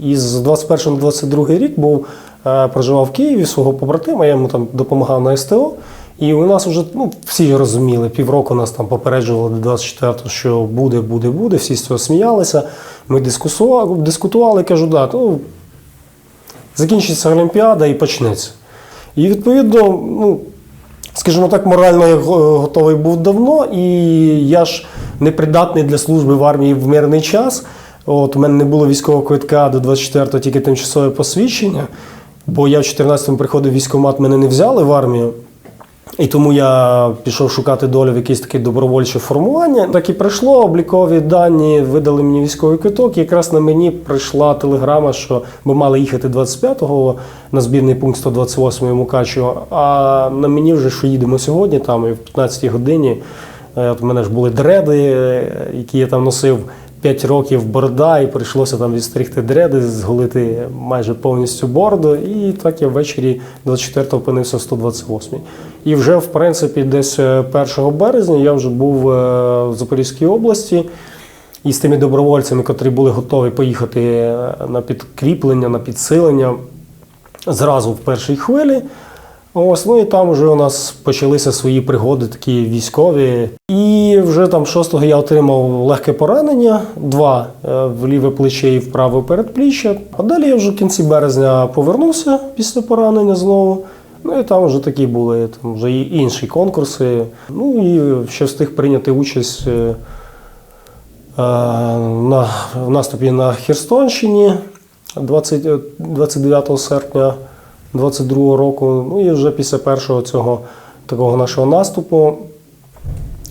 І з 21 на 22 рік був, е, проживав в Києві свого побратима, я йому там допомагав на СТО. І у нас вже ну, всі розуміли, півроку нас там попереджували до 24-го, що буде, буде, буде. Всі з цього сміялися. Ми дискусували, дискутували кажу, да, ну, закінчиться Олімпіада і почнеться. І відповідно, ну, скажімо так, морально я готовий був давно, і я ж непридатний для служби в армії в мирний час. От, у мене не було військового квитка до 24-го, тільки тимчасове посвідчення, бо я в 14-му приходив в військкомат, мене не взяли в армію. І тому я пішов шукати долю в якесь таке добровольче формування. Так і прийшло, облікові дані видали мені військовий квиток. І якраз на мені прийшла телеграма, що ми мали їхати 25-го на збірний пункт 128 Мукачево. А на мені вже що їдемо сьогодні, там і в 15-й годині. Е, От у мене ж були дреди, е, які я там носив 5 років борода, і прийшлося там відстригти дреди, зголити майже повністю бороду. І так я ввечері 24-го опинився в 128-й. І вже, в принципі, десь е, 1 березня я вже був е, в Запорізькій області. І з тими добровольцями, котрі були готові поїхати е, на підкріплення, на підсилення зразу в першій хвилі. Ось, ну і там вже у нас почалися свої пригоди, такі військові. І вже там 6-го я отримав легке поранення, два е, в ліве плече і в праве передпліччя. А далі я вже в кінці березня повернувся після поранення знову. Ну і там вже такі були там вже і інші конкурси. Ну і ще встиг прийняти участь е, е, на, в наступі на Херсонщині 20, е, 29 серпня 22 року. Ну і вже після першого цього такого нашого наступу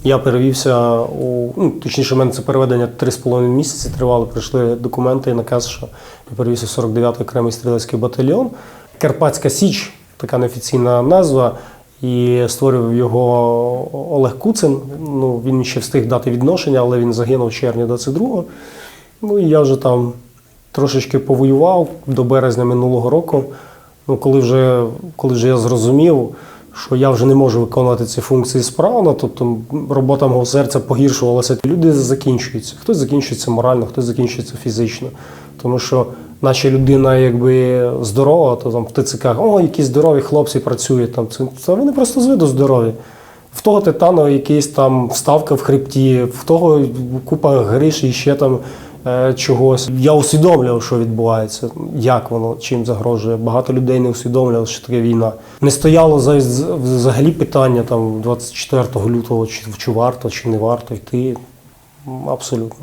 я перевівся у ну, точніше, в мене це переведення 3,5 місяці тривало. Прийшли документи і наказ, що я перевівся в 49-й окремий стрілецький батальйон. Карпатська Січ, така неофіційна назва. І створював його Олег Куцин. Ну, він ще встиг дати відношення, але він загинув в червні 22-го. Ну і я вже там трошечки повоював до березня минулого року. Ну, коли вже, коли вже я зрозумів, що я вже не можу виконувати ці функції справно, тобто робота мого серця погіршувалася. Люди закінчуються. Хтось закінчується морально, хтось закінчується фізично. Тому що наче людина якби здорова, то там в ТЦК, о, які здорові хлопці працюють там. Це, вони просто з виду здорові. В того титановий якийсь там вставка в хребті, в того купа гриш і ще там чогось. Я усвідомлював, що відбувається, як воно чим загрожує. Багато людей не усвідомлювали, що таке війна. Не стояло за- взагалі питання там 24 лютого, чи, чи варто, чи не варто йти. Абсолютно.